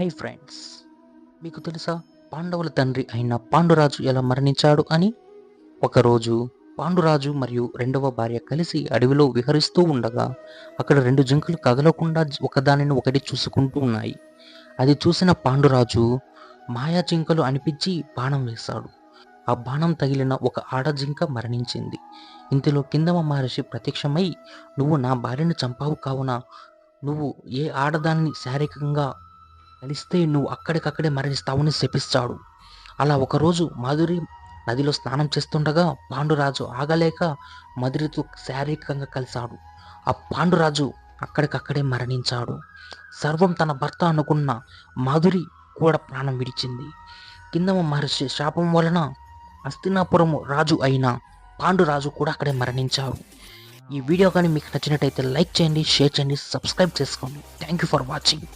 Hi friends మీకు తెలుసా? పాండవుల తండ్రి అయిన పాండురాజు ఎలా మరణించాడు అని? ఒకరోజు పాండురాజు మరియు రెండవ భార్య కలిసి అడవిలో విహరిస్తూ ఉండగా అక్కడ రెండు జింకలు కదలకుండా ఒకదానిని ఒకటి చూసుకుంటూ ఉన్నాయి. అది చూసిన పాండురాజు మాయా జింకలు అనిపించి బాణం వేశాడు. ఆ బాణం తగిలిన ఒక ఆడ జింక మరణించింది. ఇంతలో కిందమ మహర్షి ప్రత్యక్షమై నువ్వు నా భార్యను చంపావు కావున నువ్వు ఏ ఆడదాన్ని శారీరకంగా కలిస్తే నువ్వు అక్కడికక్కడే మరణిస్తావని శపిస్తాడు. అలా ఒకరోజు మాధురి నదిలో స్నానం చేస్తుండగా పాండురాజు ఆగలేక మధురితో శారీరకంగా కలిశాడు. ఆ పాండురాజు అక్కడికక్కడే మరణించాడు. సర్వం తన భర్త అనుకున్న మాధురి కూడా ప్రాణం విడిచింది. కిందమ మహర్షి శాపం వలన హస్తినాపురము రాజు అయిన పాండురాజు కూడా అక్కడే మరణించారు ఈ వీడియో కానీ మీకు నచ్చినట్టయితే లైక్ చేయండి షేర్ చేయండి సబ్స్క్రైబ్ చేసుకోండి. Thank you for watching